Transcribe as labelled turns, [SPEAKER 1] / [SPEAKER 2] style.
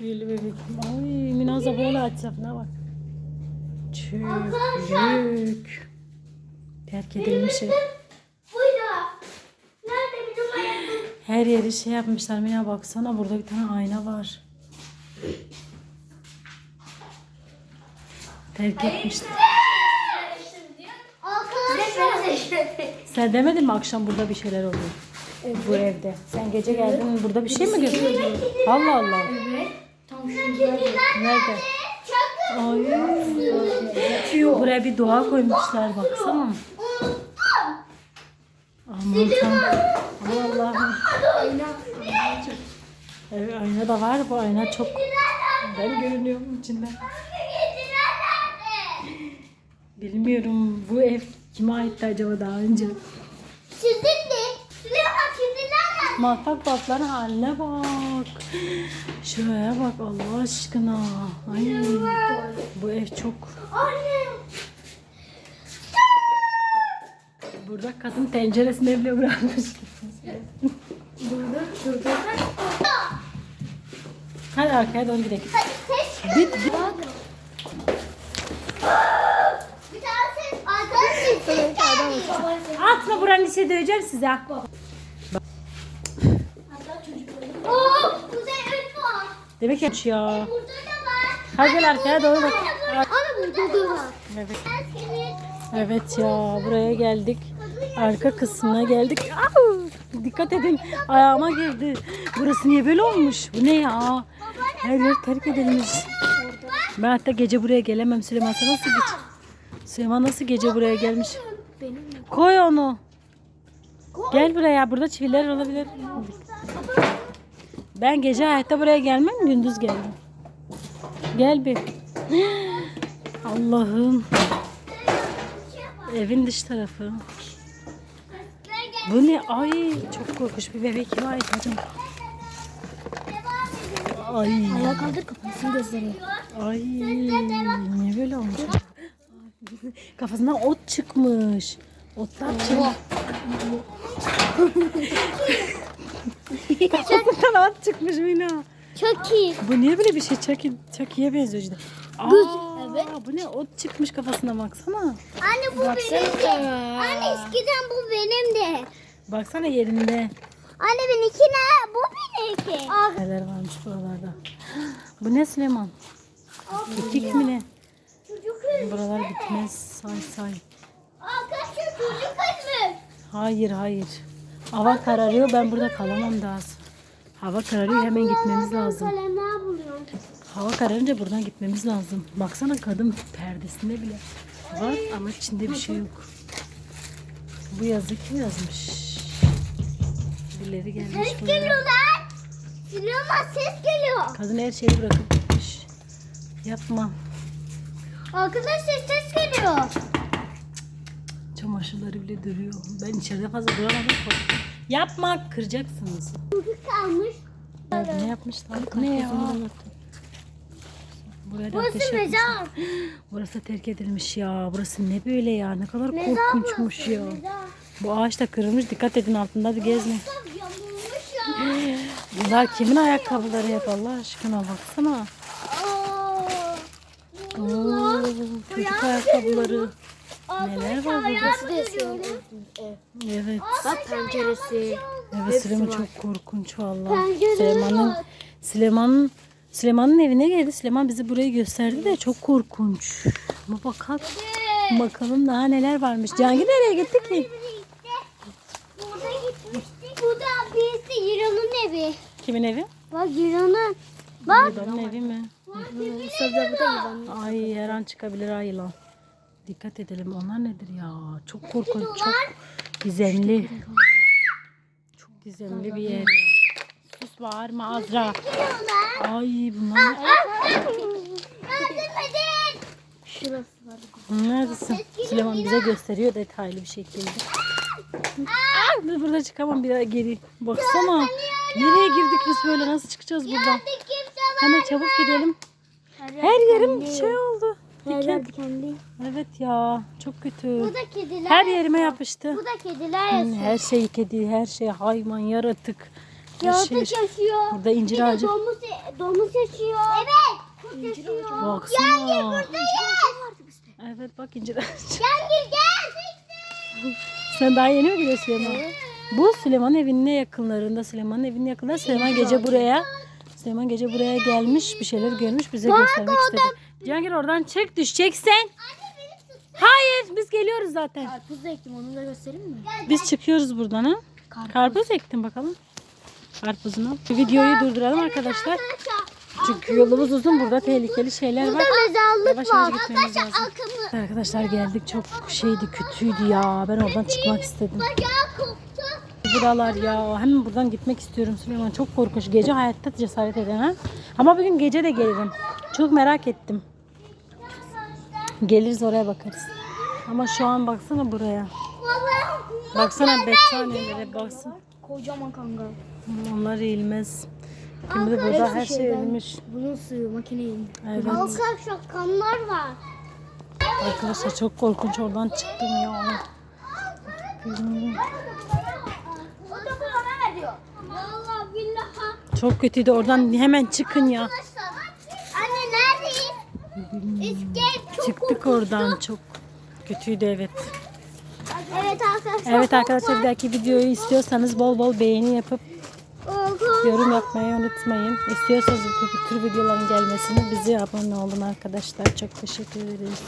[SPEAKER 1] Büyülü bebek. Ay Minaza böyle etrafına bak. Çürük. Terk edilmiş ev.
[SPEAKER 2] Buydu. Nerede bizim ayaklarım?
[SPEAKER 1] Her yeri şey yapmışlar. Mina baksana burada bir tane ayna var. Terk etmişler. Sen demedin mi akşam burada bir şeyler oluyor? Bu evde. Sen gece geldin burada bir şey mi gördün? Allah Allah.
[SPEAKER 2] Şurada.
[SPEAKER 1] Nerede? Ay. Buraya bir dua koymuşlar baksana. Aman tanrım. Allah'ım. Evet, ayna da var. Bu ayna çok ben görünüyorum içinde. Bilmiyorum bu ev kime aitti acaba daha önce?
[SPEAKER 2] Sizin
[SPEAKER 1] Bak bak haline bak. Şuraya bak Allah aşkına. Ay, bu ev çok.
[SPEAKER 2] Anne.
[SPEAKER 1] Burada kadın tenceresini bile bırakmış.
[SPEAKER 2] Burada şurada.
[SPEAKER 1] Hadi arkaya doğru gidelim.
[SPEAKER 2] Hadi ses.
[SPEAKER 1] Bit, bit.
[SPEAKER 2] Bir tane ses. Arkadaşlar ses geldi.
[SPEAKER 1] Atma buranın içine döveceğim size.
[SPEAKER 2] Oo, kuzey var.
[SPEAKER 1] Demek ki ya.
[SPEAKER 2] Burada da var.
[SPEAKER 1] Hadi gel arkaya doğru bak.
[SPEAKER 2] Anne burada da var.
[SPEAKER 1] Evet. Evet ya buraya geldik. Arka kısmına geldik. Au! Dikkat edin ayağıma girdi. Burası niye böyle olmuş? Bu ne ya? Her yer terk edilmiş. Ben hatta gece buraya gelemem. Süleyman sen nasıl geç? Süleyman nasıl gece buraya gelmiş? Koy onu. Gel buraya. Burada çiviler olabilir. Ben gece hayatta buraya gelmem. Gündüz geldim. Gel bir. Allah'ım. Evin dış tarafı. Bu ne? Ay çok korkunç bir bebek ait hocam? Ay.
[SPEAKER 2] Ayağa kaldır kafasını gözleri.
[SPEAKER 1] Ay. Niye böyle olmuş? Kafasından ot çıkmış. Otlar çıkmış. Kafasından ot çıkmış Mina.
[SPEAKER 2] Çok iyi.
[SPEAKER 1] Bu niye böyle bir şey? Çaki, Çakiye benziyor işte. Aa,
[SPEAKER 2] Evet.
[SPEAKER 1] Bu ne? Ot çıkmış kafasına baksana.
[SPEAKER 2] Anne bu benim de. Anne eskiden bu benim de.
[SPEAKER 1] Baksana yerinde.
[SPEAKER 2] Anne benimki ne? Bu benimki.
[SPEAKER 1] Neler varmış buralarda. Bu ne Süleyman? Kekik mi ne?
[SPEAKER 2] Çocuk
[SPEAKER 1] Buralar bitmez. Say say.
[SPEAKER 2] Arkadaşlar çocuk.
[SPEAKER 1] Hayır hayır. Hava kararıyor. Ben burada kalamam daha. Hava kararıyor. Hemen gitmemiz lazım. Hava kararınca buradan gitmemiz lazım. Baksana kadın perdesinde bile var ama içinde bir şey yok. Bu yazı kim yazmış? Birileri gelmiş
[SPEAKER 2] Ses
[SPEAKER 1] buraya.
[SPEAKER 2] geliyor lan. Sinema ses geliyor.
[SPEAKER 1] Kadın her şeyi bırakıp gitmiş. Yapma.
[SPEAKER 2] Arkadaşlar ses geliyor.
[SPEAKER 1] Çamaşırları bile duruyor. Ben içeride fazla duramadım. korktum. Yapma kıracaksınız.
[SPEAKER 2] Çocuk kalmış.
[SPEAKER 1] Ne yapmışlar? Ne ya? Buraya da ateş
[SPEAKER 2] Burası
[SPEAKER 1] yakmışlar.
[SPEAKER 2] mezar.
[SPEAKER 1] Burası terk edilmiş ya. Burası ne böyle ya? Ne kadar
[SPEAKER 2] Mezar
[SPEAKER 1] korkunçmuş ya.
[SPEAKER 2] Mezar.
[SPEAKER 1] Bu ağaç da kırılmış. Dikkat edin altında bir gezmeyin.
[SPEAKER 2] Yamulmuş ya.
[SPEAKER 1] Bunlar kimin ayakkabıları hep Allah aşkına baksana.
[SPEAKER 2] Aa.
[SPEAKER 1] Oo, çocuk ayakkabıları. Neler var burada? Evet.
[SPEAKER 2] Bak penceresi.
[SPEAKER 1] Evet Süleyman çok korkunç vallahi.
[SPEAKER 2] Pencereleri
[SPEAKER 1] Süleyman'ın. Süleyman'ın Süleyman'ın evine geldi. Süleyman bizi burayı gösterdi de çok korkunç. Ama bakalım. Bakalım daha neler varmış. Cihangir nereye gitti ki?
[SPEAKER 2] Burada gitmiştik. Bu da birisi Yiro'nun evi.
[SPEAKER 1] Kimin evi?
[SPEAKER 2] Bak Yiro'nun. Bak.
[SPEAKER 1] Yılanın evi mi?
[SPEAKER 2] Da yılan.
[SPEAKER 1] Ay her an çıkabilir ha yılan. Dikkat edelim. Onlar nedir ya? Çok korkunç. Çok gizemli. Çok gizemli bir yer. Sus bağırma Azra. Ay bunlar
[SPEAKER 2] Yardım edin. Şurası var.
[SPEAKER 1] neredesin? Süleyman bize gösteriyor detaylı bir şekilde. Aa, biz burada çıkamam bir daha geri. Baksana. Nereye girdik biz böyle? Nasıl çıkacağız buradan? Hemen çabuk gidelim. Her yerim şey oldu. Diken.
[SPEAKER 2] dikenli.
[SPEAKER 1] Evet ya. Çok kötü.
[SPEAKER 2] Bu da kediler.
[SPEAKER 1] Her yerime yapıştı.
[SPEAKER 2] Bu da kediler yatıyor.
[SPEAKER 1] Her şey kedi, her şey hayvan, yaratık. Her
[SPEAKER 2] Yaratık
[SPEAKER 1] şey-
[SPEAKER 2] yaşıyor.
[SPEAKER 1] Burada incir
[SPEAKER 2] Bir de
[SPEAKER 1] ağacı.
[SPEAKER 2] Domuz, domuz yaşıyor. Evet. Kurt yaşıyor.
[SPEAKER 1] Baksana. Evet bak incir ağacı.
[SPEAKER 2] Gel gel.
[SPEAKER 1] Sen daha yeni mi gidiyorsun Süleyman? Bu Süleyman evinin yakınlarında. Süleyman'ın evinin yakınlarında. Süleyman gece buraya Süleyman gece buraya gelmiş. Bir şeyler görmüş. Bize göstermek istedi. Cihangir oradan çık düşeceksin. Hayır biz geliyoruz zaten.
[SPEAKER 2] Karpuz da ektim onu da göstereyim mi?
[SPEAKER 1] Biz çıkıyoruz buradan ha. Karpuz ektim bakalım. Karpuzunu. Şu videoyu durduralım arkadaşlar. Çünkü yolumuz uzun. Burada tehlikeli şeyler var.
[SPEAKER 2] mezarlık
[SPEAKER 1] Yavaş yavaş gitmemiz lazım.
[SPEAKER 2] Akımı.
[SPEAKER 1] Arkadaşlar geldik. Çok şeydi kötüydü ya. Ben oradan çıkmak istedim.
[SPEAKER 2] Bacağı koptu.
[SPEAKER 1] Buralar ya. Hemen buradan gitmek istiyorum Süleyman. Çok korkunç. Gece hayatta cesaret edemem. Ama bugün gece de gelirim. Çok merak ettim. Geliriz oraya bakarız. Ama şu an baksana buraya. Baksana Bettanelere baksana.
[SPEAKER 2] Kocaman kangal.
[SPEAKER 1] Onlar eğilmez. Şimdi de burada her şey ölmüş.
[SPEAKER 2] Bunun suyu makineyim.
[SPEAKER 1] Evet.
[SPEAKER 2] Halka şakanlar var.
[SPEAKER 1] Arkadaşlar çok korkunç oradan çıktım ya.
[SPEAKER 2] Da Vallahi billahi.
[SPEAKER 1] Çok kötüydü oradan hemen çıkın ya.
[SPEAKER 2] Anne neredeyiz? İskelet çok
[SPEAKER 1] Çıktık oradan çok kötüydü evet.
[SPEAKER 2] Evet arkadaşlar.
[SPEAKER 1] Evet arkadaşlar bir dahaki videoyu istiyorsanız bol bol beğeni yapıp yorum yapmayı unutmayın. İstiyorsanız bu tür videoların gelmesini bize abone olun arkadaşlar. Çok teşekkür ederiz.